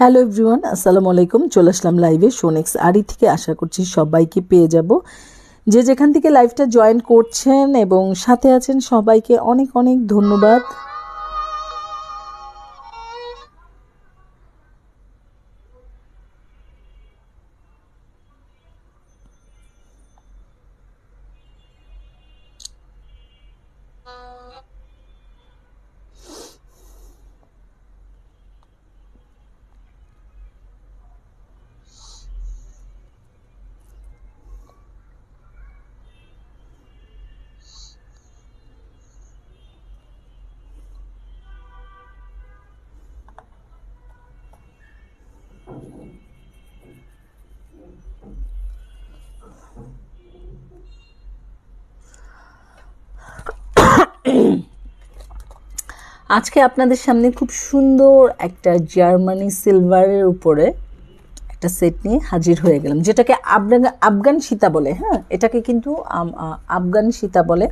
Hello everyone, আসসালামু আলাইকুম। চলে আসলাম লাইভে সোনেক্স আড়ি থেকে আশা করছি সবাইকে পেয়ে যাব। যে যেখান থেকে লাইভটা জয়েন করছেন এবং সাথে আছেন সবাইকে অনেক অনেক ধন্যবাদ। আজকে আপনাদের সামনে খুব সুন্দর একটা জার্মানি সিলভারের উপরে একটা সেট নিয়ে হাজির হয়ে গেলাম, যেটাকে আফগান সীতা বলে হ্যাঁ? এটাকে কিন্তু আফগান সীতা বলে।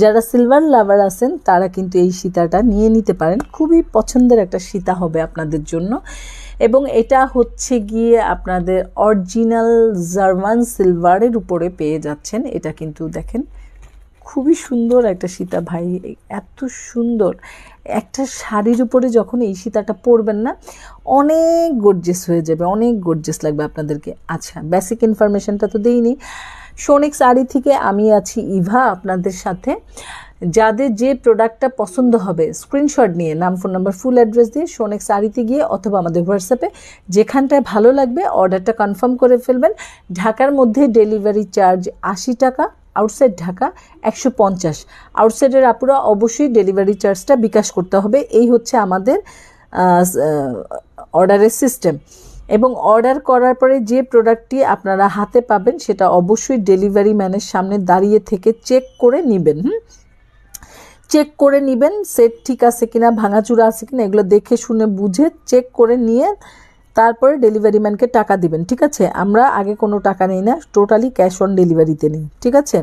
যারা সিলভার লাভার আছেন, তারা কিন্তু এই সীতাটা নিয়ে নিতে পারেন। খুবই পছন্দের একটা সীতা হবে আপনাদের জন্য। এবং এটা হচ্ছে গিয়ে আপনাদের অরিজিনাল জার্মান সিলভারের উপরে পেয়ে যাচ্ছেন। এটা কিন্তু দেখেন, খুবই সুন্দর একটা সীতা ভাই, এত সুন্দর। একটা শাড়ির উপরে যখন এই সীতাটা পরবেন না, অনেক গর্জেস হয়ে যাবে, অনেক গর্জেস লাগবে আপনাদেরকে। আচ্ছা বেসিক ইনফরমেশনটা তো দিইনি। সোনিক শাড়ি থেকে আমি আছি ইভা আপনাদের সাথে যাদের যে প্রোডাক্টটা পছন্দ হবে স্ক্রিনশট নিয়ে নাম ফোন নাম্বার ফুল অ্যাড্রেস দিয়ে সোনেক শাড়িতে গিয়ে অথবা আমাদের হোয়াটসঅ্যাপে যেখানটায় ভালো লাগবে অর্ডারটা কনফার্ম করে ফেলবেন ঢাকার মধ্যে ডেলিভারি চার্জ আশি টাকা আউটসাইড ঢাকা একশো পঞ্চাশ আউটসাইডের আপুরা অবশ্যই ডেলিভারি চার্জটা বিকাশ করতে হবে এই হচ্ছে আমাদের অর্ডারের সিস্টেম এবং অর্ডার করার পরে যে প্রোডাক্টটি আপনারা হাতে পাবেন, সেটা অবশ্যই ডেলিভারি ম্যানের সামনে দাঁড়িয়ে থেকে চেক করে নেবেন, হুম? চেক করে নেবেন, সেট ঠিক আছে কিনা, ভাঙাচুরা আছে কিনা, এগুলো দেখে শুনে বুঝে চেক করে নিয়ে তারপরে ডেলিভারি ম্যানকে টাকা দিবেন, ঠিক আছে? আমরা আগে কোনো টাকা নেই না, টোটালি ক্যাশ অন ডেলিভারিতে নিই, ঠিক আছে?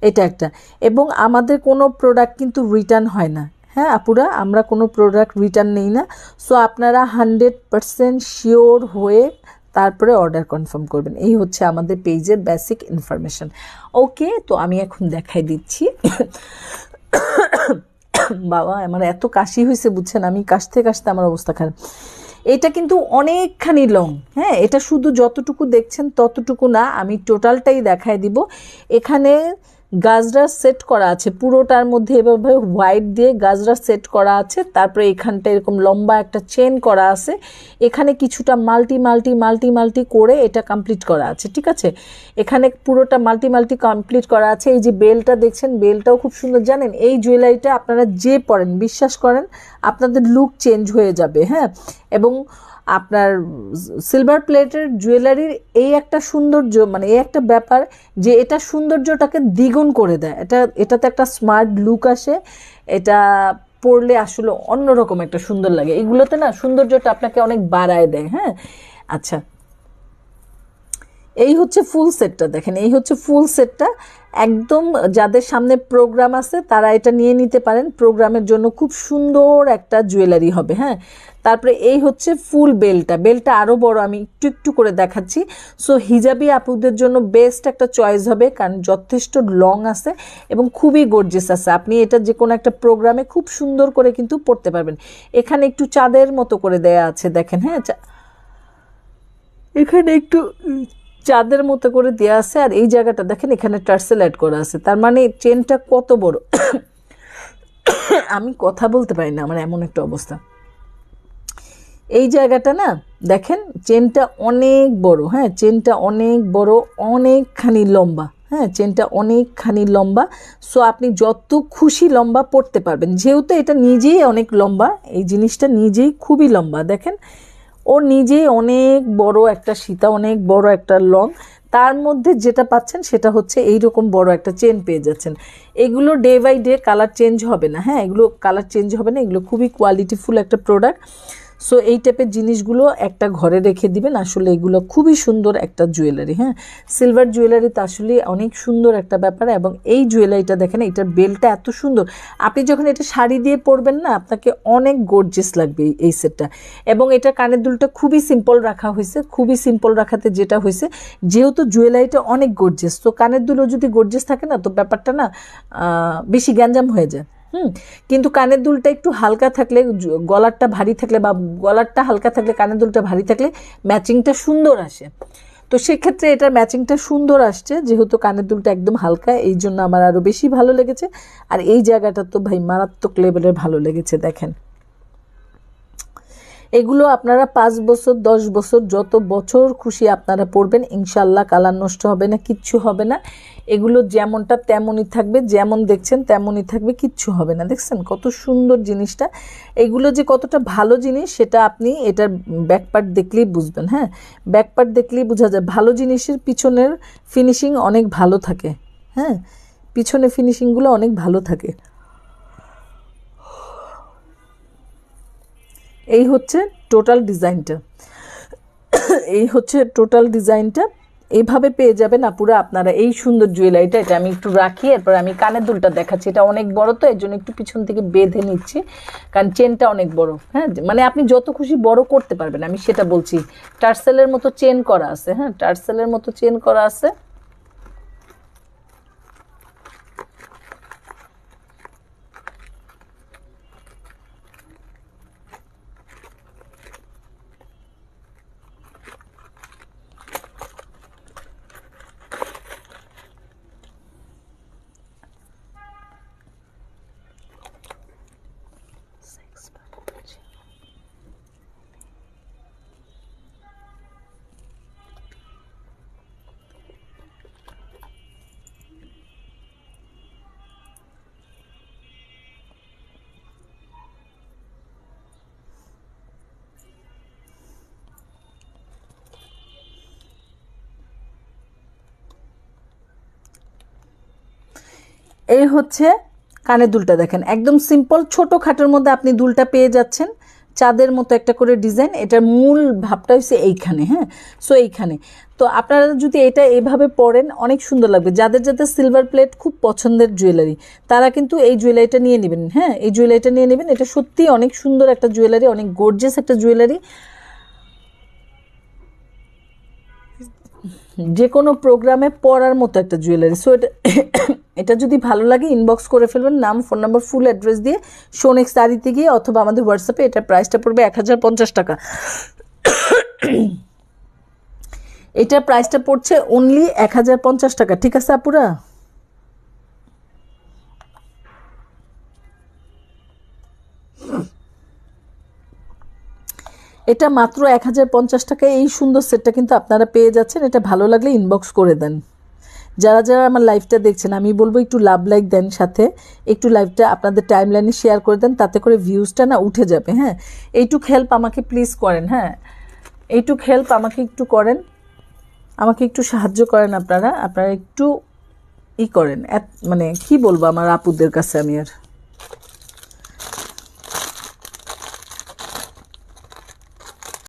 এটা একটা। এবং আমাদের কোনো প্রোডাক্ট কিন্তু রিটার্ন হয় না। হ্যাঁ আপুরা, আমরা কোনো প্রোডাক্ট রিটার্ন নেই না। সো আপনারা হান্ড্রেড পারসেন্ট শিওর হয়ে তারপরে অর্ডার কনফার্ম করবেন। এই হচ্ছে আমাদের পেজের বেসিক ইনফরমেশন ওকে তো আমি এখন দেখাই দিচ্ছি। বাবা, আমার এত কাশি হয়েছে, বুঝছেন? আমি কাশতে কাশতে আমার অবস্থা খারাপ। এটা কিন্তু অনেকখানি লং হ্যাঁ? এটা শুধু যতটুকু দেখছেন ততটুকু না, আমি টোটালটাই দেখায় দিব। এখানে গাজরা সেট করা আছে। পুরোটার মধ্যে এভাবে হোয়াইট দিয়ে গাজরা সেট করা আছে। তারপরে এখানটা এরকম লম্বা একটা চেন করা আছে। এখানে কিছুটা মাল্টি মাল্টি মাল্টি মাল্টি করে এটা কমপ্লিট করা আছে, ঠিক আছে? এখানে পুরোটা মাল্টি মাল্টি কমপ্লিট করা আছে। এই যে বেলটা দেখছেন, বেলটাও খুব সুন্দর। জানেন, এই জুয়েলারিটা আপনারা যে পরেন, বিশ্বাস করেন, আপনাদের লুক চেঞ্জ হয়ে যাবে হ্যাঁ? এবং আপনার সিলভার প্লেটের জুয়েলারির এই একটা সৌন্দর্য মানে এই একটা ব্যাপার যে এটা সৌন্দর্যটাকে দ্বিগুণ করে দেয়। এটা, এটাতে একটা স্মার্ট লুক আসে, এটা পরলে আসলে অন্যরকম একটা সুন্দর লাগে। এগুলোতে না সৌন্দর্যটা আপনাকে অনেক বাড়ায় দেয় হ্যাঁ? আচ্ছা এই হচ্ছে ফুল সেটটা দেখেন, এই হচ্ছে ফুল সেটটা একদম যাদের সামনে প্রোগ্রাম আছে, তারা এটা নিয়ে নিতে পারেন। প্রোগ্রামের জন্য খুব সুন্দর একটা জুয়েলারি হবে হ্যাঁ? তারপরে এই হচ্ছে ফুল বেলটা বেলটা আরও বড়, আমি একটু একটু করে দেখাচ্ছি। সো হিজাবি আপুদের জন্য বেস্ট একটা চয়েস হবে, কারণ যথেষ্ট লং আছে এবং খুবই গর্জেস আছে। আপনি এটা যে কোনো একটা প্রোগ্রামে খুব সুন্দর করে কিন্তু পড়তে পারবেন। এখানে একটু চাঁদের মতো করে দেয়া আছে, দেখেন হ্যাঁ? এখানে একটু চাঁদের মতো করে দেওয়া আছে, আর এই জায়গাটা দেখেন, এখানে টার্সেল অ্যাড করা আছে। তার মানে চেনটা কত বড়? আমি কথা বলতে পারি না, আমার এমন একটা অবস্থা। এই জায়গাটা না, দেখেন চেনটা অনেক বড় হ্যাঁ চেনটা অনেক বড়, অনেকখানি লম্বা হ্যাঁ চেনটা অনেকখানি লম্বা। সো আপনি যত খুশি লম্বা পড়তে পারবেন, যেহেতু এটা নিজেই অনেক লম্বা, এই জিনিসটা নিজেই খুবই লম্বা, দেখেন। ও নিজে অনেক বড় একটা সীতা, অনেক বড় একটা লং। তার মধ্যে যেটা পাচ্ছেন সেটা হচ্ছে এই রকম বড় একটা চেন পেয়ে যাচ্ছেন। এগুলো day by day colour change হবে না হ্যাঁ? এগুলো কালার চেঞ্জ হবে না, এগুলো খুবই কোয়ালিটিফুল একটা প্রোডাক্ট সো এই টাইপের জিনিসগুলো একটা ঘরে রেখে দিবেন। আসলে এগুলো খুবই সুন্দর একটা জুয়েলারি হ্যাঁ? সিলভার জুয়েলারি তো আসলে অনেক সুন্দর একটা ব্যাপার এবং এই জুয়েলারিটা দেখেন এটার বেলটা এত সুন্দর। আপনি যখন এটা শাড়ি দিয়ে পরবেন না, আপনাকে অনেক গর্জেস লাগবে এই- সেটটা এবং এটা কানের দুলটা খুবই সিম্পল রাখা হয়েছে, খুবই সিম্পল রাখাতে যেটা হয়েছে, যেহেতু জুয়েলারিটা অনেক গর্জেস তো কানের দুলও যদি গর্জেস থাকে না, তো ব্যাপারটা না বেশি গ্যাঞ্জাম হয়ে যায়। হুম, কিন্তু কানের দুলটা একটু হালকা থাকলে গলারটা ভারী থাকলে বা গলারটা হালকা থাকলে, কানের দুলটা ভারী থাকলে ম্যাচিংটা সুন্দর আসে। তো সেক্ষেত্রে এটার ম্যাচিংটা সুন্দর আসছে, যেহেতু কানের দুলটা একদম হালকা, এই জন্য আমার আরও বেশি ভালো লেগেছে। আর এই জায়গাটা তো ভাই মারাত্মক লেভেলের ভালো লেগেছে, দেখেন। এগুলো আপনারা পাঁচ বছর, দশ বছর, যত বছর খুশি আপনারা পড়বেন। ইনশাল্লাহ কালার নষ্ট হবে না, কিচ্ছু হবে না। এগুলো যেমনটা তেমনই থাকবে, যেমন দেখছেন তেমনই থাকবে, কিচ্ছু হবে না। দেখছেন কত সুন্দর জিনিসটা। এগুলো যে কতটা ভালো জিনিস, সেটা আপনি এটার ব্যাকপার্ট দেখলেই বুঝবেন হ্যাঁ? ব্যাকপার্ট দেখলেই বোঝা যায়, ভালো জিনিসের পিছনের ফিনিশিং অনেক ভালো থাকে হ্যাঁ? পিছনে ফিনিশিংগুলো অনেক ভালো থাকে। এই হচ্ছে টোটাল ডিজাইনটা। এই হচ্ছে টোটাল ডিজাইনটা। এইভাবে পেয়ে যাবেন আপুরা, আপনারা এই সুন্দর জুয়েলারিটা, এটা আমি একটু রাখি, এরপর আমি কানের দুলটা দেখাচ্ছি। এটা অনেক বড় তো, এর জন্য একটু পিছন থেকে বেঁধে নিচ্ছি, কারণ চেনটা অনেক বড় হ্যাঁ? মানে আপনি যত খুশি বড় করতে পারবেন, আমি সেটা বলছি। টার্সেলের মতো চেন করা আছে হ্যাঁ? টার্সেলের মতো চেন করা আছে। এই হচ্ছে কানের দুলটা দেখেন। একদম সিম্পল ছোট খাটের মধ্যে আপনি দুলটা পেয়ে যাচ্ছেন। চাঁদের মতো একটা করে ডিজাইন এটার মূল ভাবটা হচ্ছে এইখানে হ্যাঁ? সো এইখানে। তো আপনারা যদি এটা এভাবে পরেন, অনেক সুন্দর লাগবে। যাদের যাদের সিলভার প্লেট খুব পছন্দের জুয়েলারি তারা কিন্তু এই জুয়েলারিটা নিয়ে নেবেন হ্যাঁ? এই জুয়েলারিটা নিয়ে নেবেন, এটা সত্যিই অনেক সুন্দর একটা জুয়েলারি অনেক গর্জিয়াস একটা জুয়েলারি যে কোনো প্রোগ্রামে পড়ার মতো একটা জুয়েলারি সো এটা এটা যদি ভালো লাগে ইনবক্স করে ফেলবেন। নাম ফোন নাম্বার ফুল অ্যাড্রেস দিয়ে সোনেক্স তারিতে গিয়ে অথবা আমাদের হোয়াটসঅ্যাপে এটার প্রাইসটা পড়বে এক হাজার পঞ্চাশ টাকা। এটার প্রাইসটা পড়ছে অনলি এক হাজার পঞ্চাশ টাকা। ঠিক আছে আপুরা? এটা মাত্র এক হাজার পঞ্চাশ টাকায় এই সুন্দর সেটটা কিন্তু আপনারা পেয়ে যাচ্ছেন। এটা ভালো লাগলে ইনবক্স করে দেন। যারা যারা আমার লাইভটা দেখছেন, আমি বলব একটু লাভ লাইক দেন সাথে। একটু লাইভটা আপনাদের টাইম লাইনে শেয়ার করে দেন, তাতে করে ভিউজটা না উঠে যাবে হ্যাঁ? এইটুক হেল্প আমাকে প্লিজ করেন হ্যাঁ? এইটুক হেল্প আমাকে একটু করেন। আমাকে একটু সাহায্য করেন আপনারা। আপনারা একটু ই করেন। মানে কি বলব আমার আপুদের কাছে আমি আর।